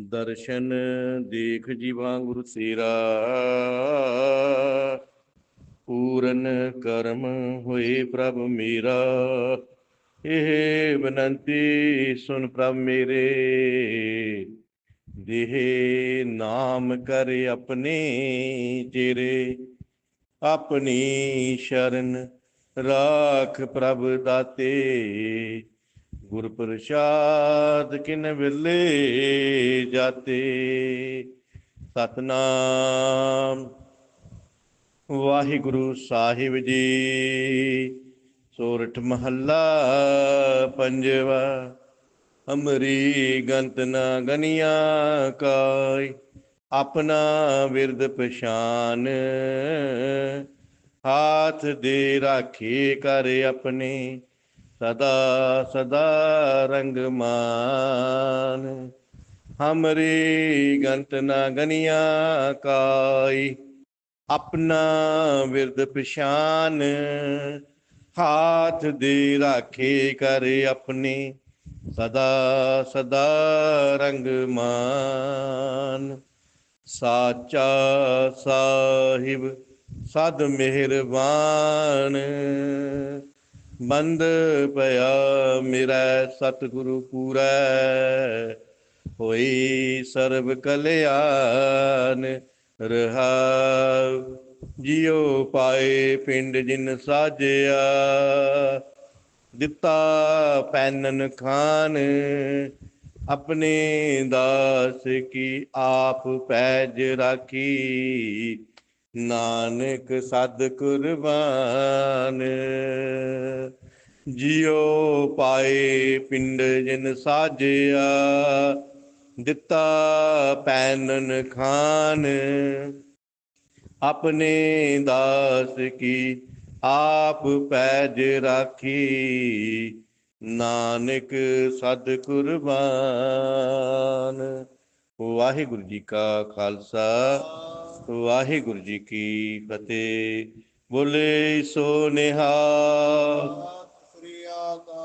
ਦਰਸ਼ਨ ਦੇਖ ਜੀਵਾ ਗੁਰੂ ਤੇਰਾ ਪੂਰਨ ਕਰਮ ਹੋਏ ਪ੍ਰਭ ਮੇਰਾ। ਇਹ ਬਨੰਤੀ ਸੁਨ ਪ੍ਰਭ ਮੇਰੇ। ਦੇਹ ਨਾਮ ਕਰ ਆਪਣੇ ਤੇਰੇ ਆਪਣੀ ਸ਼ਰਨ ਰਾਖ ਪ੍ਰਭ ਦਾਤੇ। ਗੁਰ ਪ੍ਰਸਾਦ ਕਿਨ ਵਿਲੇ ਜਾਤੇ, ਸਤਨਾਮ। ਵਾਹਿਗੁਰੂ ਸਾਹਿਬ ਜੀ, ਸੋਰਠ ਮਹੱਲਾ ਪੰਜਵਾ, ਅਮਰੀ ਗੰਤ ਨਾ ਗਨੀਆ ਕਾਈ ਆਪਣਾ ਵਿਰਦ ਪਛਾਨ। ਹਾਥ ਦੇ ਰਾਖੇ ਕਰ ਆਪਣੇ ਸਦਾ ਸਦਾ ਰੰਗਮਾਨ। ਹਮਰੀ ਗੰਤ ਨਾ ਗਨੀਆਂ ਕਾਈ, ਆਪਣਾ ਵਿਰਦ ਪਛਾਨ। ਹਾਥ ਦੇ ਰਾਖੇ ਕਰ ਆਪਣੀ, ਸਦਾ ਸਦਾ ਰੰਗ ਮਾਨ ਸਾਚਾ ਸਾਹਿਬ, ਸਦ ਮਿਹਰਬਾਨ। ਬੰਦ ਪਿਆ ਮੇਰਾ, ਸਤਿਗੁਰੂ ਪੂਰੈ। ਹੋਈ ਸਰਬ ਕਲਿਆਣ ਰਹਾ। ਜਿਉ ਪਾਏ ਪਿੰਡ ਜਿਨ ਸਾਜਿਆ, ਦਿੱਤਾ ਪੈਨਨ ਖਾਨ। ਆਪਣੇ ਦਾਸ ਕੀ ਆਪ ਪੈਜ ਰਾਖੀ। ਨਾਨਕ ਸਦ ਕੁਰਬਾਨ। ਜਿਉ ਪਾਏ ਪਿੰਡ ਜਿਨ ਸਾਜਿਆ, ਦਿੱਤਾ ਪੈਨਨ ਖਾਨ। ਆਪਣੇ ਦਾਸ ਕੀ ਆਪ ਪੈਜ ਰਾਖੀ, ਨਾਨਕ ਸਦ ਕੁਰਬਾਨ। ਵਾਹਿਗੁਰੂ ਜੀ ਕਾ ਖਾਲਸਾ। ਵਾਹਿਗੁਰੂ ਜੀ ਕੀ ਫਤਿਹ। ਬੋਲੇ ਸੋ ਨਿਹਾਲ ਸ੍ਰੀ ਆਕਾਲ